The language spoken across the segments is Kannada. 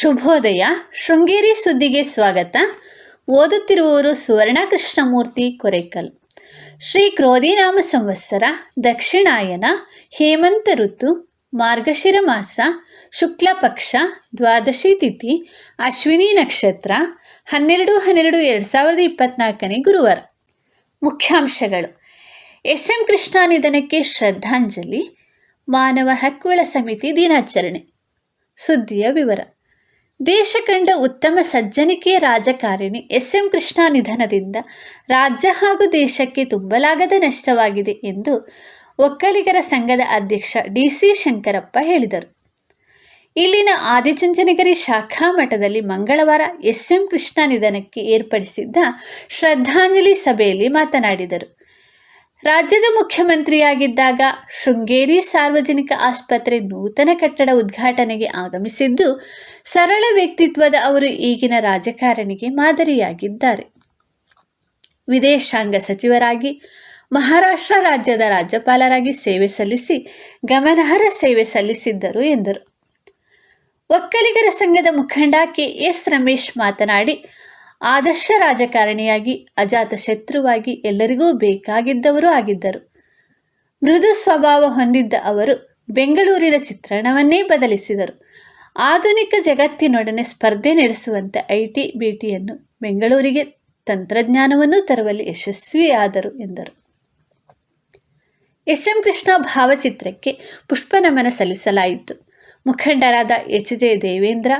ಶುಭೋದಯ. ಶೃಂಗೇರಿ ಸುದ್ದಿಗೆ ಸ್ವಾಗತ. ಓದುತ್ತಿರುವವರು ಸುವರ್ಣ ಕೃಷ್ಣಮೂರ್ತಿ ಕೊರೆಕಲ್. ಶ್ರೀ ಕ್ರೋಧಿನಾಮ ಸಂವತ್ಸರ, ದಕ್ಷಿಣಾಯನ, ಹೇಮಂತ ಋತು, ಮಾರ್ಗಶಿರ ಮಾಸ, ಶುಕ್ಲ ಪಕ್ಷ, ದ್ವಾದಶಿ ತಿಥಿ, ಅಶ್ವಿನಿ ನಕ್ಷತ್ರ, ಹನ್ನೆರಡು ಹನ್ನೆರಡು ಎರಡು ಸಾವಿರದ ಇಪ್ಪತ್ನಾಲ್ಕನೇ ಗುರುವಾರ. ಮುಖ್ಯಾಂಶಗಳು. ಎಸ್ ಎಂ ಕೃಷ್ಣ ನಿಧನಕ್ಕೆ ಶ್ರದ್ಧಾಂಜಲಿ. ಮಾನವ ಹಕ್ಕುಗಳ ಸಮಿತಿ ದಿನಾಚರಣೆ. ಸುದ್ದಿಯ ವಿವರ. ದೇಶ ಕಂಡ ಉತ್ತಮ ಸಜ್ಜನಿಕೆಯ ರಾಜಕಾರಣಿ ಎಸ್ ಎಂ ಕೃಷ್ಣ ನಿಧನದಿಂದ ರಾಜ್ಯ ಹಾಗೂ ದೇಶಕ್ಕೆ ತುಂಬಲಾಗದ ನಷ್ಟವಾಗಿದೆ ಎಂದು ಒಕ್ಕಲಿಗರ ಸಂಘದ ಅಧ್ಯಕ್ಷ ಡಿ ಸಿ ಶಂಕರಪ್ಪ ಹೇಳಿದರು. ಇಲ್ಲಿನ ಆದಿಚುಂಚನಗಿರಿ ಶಾಖಾ ಮಠದಲ್ಲಿ ಮಂಗಳವಾರ ಎಸ್ ಎಂ ಕೃಷ್ಣ ನಿಧನಕ್ಕೆ ಏರ್ಪಡಿಸಿದ್ದ ಶ್ರದ್ಧಾಂಜಲಿ ಸಭೆಯಲ್ಲಿ ಮಾತನಾಡಿದರು. ರಾಜ್ಯದ ಮುಖ್ಯಮಂತ್ರಿಯಾಗಿದ್ದಾಗ ಶೃಂಗೇರಿ ಸಾರ್ವಜನಿಕ ಆಸ್ಪತ್ರೆ ನೂತನ ಕಟ್ಟಡ ಉದ್ಘಾಟನೆಗೆ ಆಗಮಿಸಿದ್ದು, ಸರಳ ವ್ಯಕ್ತಿತ್ವದ ಅವರು ಈಗಿನ ರಾಜಕಾರಣಿಗೆ ಮಾದರಿಯಾಗಿದ್ದಾರೆ. ವಿದೇಶಾಂಗ ಸಚಿವರಾಗಿ, ಮಹಾರಾಷ್ಟ್ರ ರಾಜ್ಯದ ರಾಜ್ಯಪಾಲರಾಗಿ ಸೇವೆ ಸಲ್ಲಿಸಿ, ಗಮನಾರ್ಹ ಸೇವೆ ಸಲ್ಲಿಸಿದ್ದರು ಎಂದರು. ಒಕ್ಕಲಿಗರ ಸಂಘದ ಮುಖಂಡ ಕೆ ಎಸ್ ರಮೇಶ್ ಮಾತನಾಡಿ ಆದರ್ಶ ರಾಜಕಾರಣಿಯಾಗಿ, ಅಜಾತ ಶತ್ರುವಾಗಿ ಎಲ್ಲರಿಗೂ ಬೇಕಾಗಿದ್ದವರು ಆಗಿದ್ದರು. ಮೃದು ಸ್ವಭಾವ ಹೊಂದಿದ್ದ ಅವರು ಬೆಂಗಳೂರಿನ ಚಿತ್ರಣವನ್ನೇ ಬದಲಿಸಿದರು. ಆಧುನಿಕ ಜಗತ್ತಿನೊಡನೆ ಸ್ಪರ್ಧೆ ನಡೆಸುವಂತೆ ಐಟಿ, ಬಿಟಿಯನ್ನು ಬೆಂಗಳೂರಿಗೆ ತಂತ್ರಜ್ಞಾನವನ್ನು ತರುವಲ್ಲಿ ಯಶಸ್ವಿಯಾದರು ಎಂದರು. ಎಸ್. ಎಂ. ಕೃಷ್ಣ ಭಾವಚಿತ್ರಕ್ಕೆ ಪುಷ್ಪನಮನ ಸಲ್ಲಿಸಲಾಯಿತು. ಮುಖಂಡರಾದ H. J. Devendra,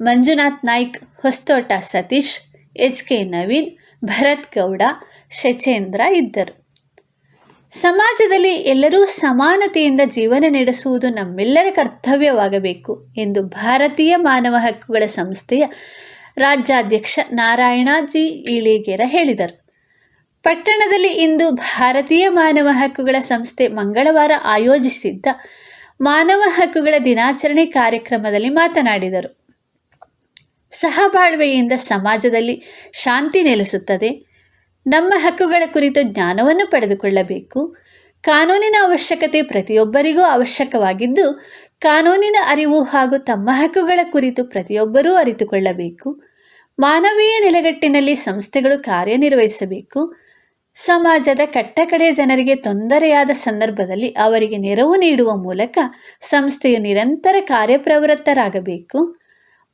Manjunath Naik, Hosthota Satish H K Naveen, Bharath Gowda, Shachendra ಇದ್ದರು. ಸಮಾಜದಲ್ಲಿ ಎಲ್ಲರೂ ಸಮಾನತೆಯಿಂದ ಜೀವನ ನಡೆಸುವುದು ನಮ್ಮೆಲ್ಲರ ಕರ್ತವ್ಯವಾಗಬೇಕು ಎಂದು ಭಾರತೀಯ ಮಾನವ ಹಕ್ಕುಗಳ ಸಂಸ್ಥೆಯ ರಾಜ್ಯಾಧ್ಯಕ್ಷ ನಾರಾಯಣಾಜಿ ಇಳಿಗೇರ ಹೇಳಿದರು. ಪಟ್ಟಣದಲ್ಲಿ ಇಂದು ಭಾರತೀಯ ಮಾನವ ಹಕ್ಕುಗಳ ಸಂಸ್ಥೆ ಮಂಗಳವಾರ ಆಯೋಜಿಸಿದ್ದ ಮಾನವ ಹಕ್ಕುಗಳ ದಿನಾಚರಣೆ ಕಾರ್ಯಕ್ರಮದಲ್ಲಿ ಮಾತನಾಡಿದರು. ಸಹಬಾಳ್ವೆಯಿಂದ ಸಮಾಜದಲ್ಲಿ ಶಾಂತಿ ನೆಲೆಸುತ್ತದೆ. ನಮ್ಮ ಹಕ್ಕುಗಳ ಕುರಿತು ಜ್ಞಾನವನ್ನು ಪಡೆದುಕೊಳ್ಳಬೇಕು. ಕಾನೂನಿನ ಅವಶ್ಯಕತೆ ಪ್ರತಿಯೊಬ್ಬರಿಗೂ ಅವಶ್ಯಕವಾಗಿದ್ದು, ಕಾನೂನಿನ ಅರಿವು ಹಾಗೂ ತಮ್ಮ ಹಕ್ಕುಗಳ ಕುರಿತು ಪ್ರತಿಯೊಬ್ಬರೂ ಅರಿತುಕೊಳ್ಳಬೇಕು. ಮಾನವೀಯ ನೆಲೆಗಟ್ಟಿನಲ್ಲಿ ಸಂಸ್ಥೆಗಳು ಕಾರ್ಯನಿರ್ವಹಿಸಬೇಕು. ಸಮಾಜದ ಕಟ್ಟಕಡೆ ಜನರಿಗೆ ತೊಂದರೆಯಾದ ಸಂದರ್ಭದಲ್ಲಿ ಅವರಿಗೆ ನೆರವು ನೀಡುವ ಮೂಲಕ ಸಂಸ್ಥೆಯು ನಿರಂತರ ಕಾರ್ಯಪ್ರವೃತ್ತರಾಗಬೇಕು.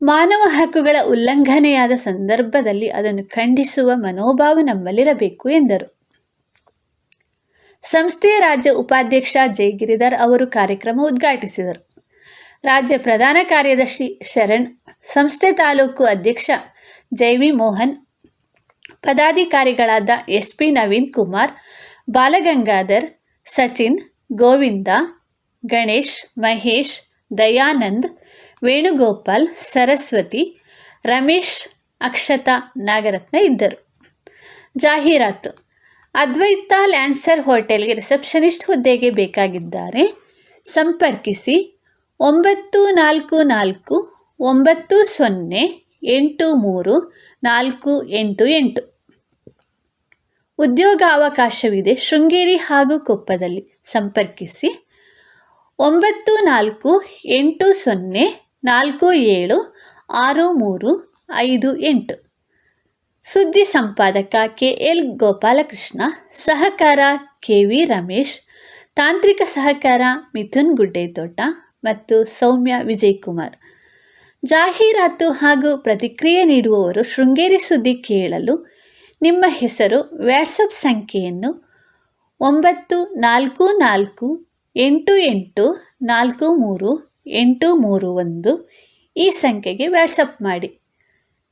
ಮಾನವ ಹಕ್ಕುಗಳ ಉಲ್ಲಂಘನೆಯಾದ ಸಂದರ್ಭದಲ್ಲಿ ಅದನ್ನು ಖಂಡಿಸುವ ಮನೋಭಾವ ನಮ್ಮಲ್ಲಿರಬೇಕು ಎಂದರು. ಸಂಸ್ಥೆಯ ರಾಜ್ಯ ಉಪಾಧ್ಯಕ್ಷ ಜಯಗಿರಿಧರ್ ಅವರು ಕಾರ್ಯಕ್ರಮ ಉದ್ಘಾಟಿಸಿದರು. ರಾಜ್ಯ ಪ್ರಧಾನ ಕಾರ್ಯದರ್ಶಿ ಶರಣ್, ಸಂಸ್ಥೆ ತಾಲೂಕು ಅಧ್ಯಕ್ಷ ಜೈವಿ ಮೋಹನ್, ಪದಾಧಿಕಾರಿಗಳಾದ ಎಸ್ ಪಿ ನವೀನ್ ಕುಮಾರ್, ಬಾಲಗಂಗಾಧರ್, ಸಚಿನ್, ಗೋವಿಂದ, ಗಣೇಶ್, ಮಹೇಶ್, ದಯಾನಂದ್ ವೇಣುಗೋಪಾಲ್, ಸರಸ್ವತಿ, ರಮೇಶ್, ಅಕ್ಷತಾ, ನಾಗರತ್ನ ಇದ್ದರು. ಜಾಹೀರಾತು. ಅದ್ವೈತ ಲ್ಯಾನ್ಸರ್ ಹೋಟೆಲ್ಗೆ ರಿಸೆಪ್ಷನಿಸ್ಟ್ ಹುದ್ದೆಗೆ ಬೇಕಾಗಿದ್ದಾರೆ. ಸಂಪರ್ಕಿಸಿ ಒಂಬತ್ತು ನಾಲ್ಕು ನಾಲ್ಕು ಒಂಬತ್ತು ಸೊನ್ನೆ ಎಂಟು ಮೂರು ನಾಲ್ಕು ಎಂಟು ಎಂಟು. ಉದ್ಯೋಗಾವಕಾಶವಿದೆ ಶೃಂಗೇರಿ ಹಾಗೂ ಕೊಪ್ಪದಲ್ಲಿ. ಸಂಪರ್ಕಿಸಿ ಒಂಬತ್ತು ನಾಲ್ಕು ಎಂಟು ಸೊನ್ನೆ ನಾಲ್ಕು, ಏಳು, ಆರು, ಮೂರು, ಐದು, ಎಂಟು. ಸುದ್ದಿ ಸಂಪಾದಕ ಕೆ. ಎಲ್. ಗೋಪಾಲಕೃಷ್ಣ, ಸಹಕಾರ ಕೆ. ವಿ. ರಮೇಶ್, ತಾಂತ್ರಿಕ ಸಹಕಾರ ಮಿಥುನ್ ಗುಡ್ಡೇತೋಟ ಮತ್ತು ಸೌಮ್ಯ ವಿಜಯಕುಮಾರ್. ಜಾಹೀರಾತು ಹಾಗೂ ಪ್ರತಿಕ್ರಿಯೆ ನೀಡುವವರು ಶೃಂಗೇರಿ ಸುದ್ದಿ ಕೇಳಲು ನಿಮ್ಮ ಹೆಸರು ವ್ಯಾಟ್ಸಪ್ ಸಂಖ್ಯೆಯನ್ನು ಒಂಬತ್ತು ನಾಲ್ಕು ನಾಲ್ಕು ಎಂಟು ಎಂಟು ನಾಲ್ಕು ಮೂರು ಎಂಟು ಮೂರು ಒಂದು ಈ ಸಂಖ್ಯೆಗೆ ವ್ಯಾಟ್ಸಪ್ ಮಾಡಿ.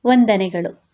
ವಂದನೆಗಳು.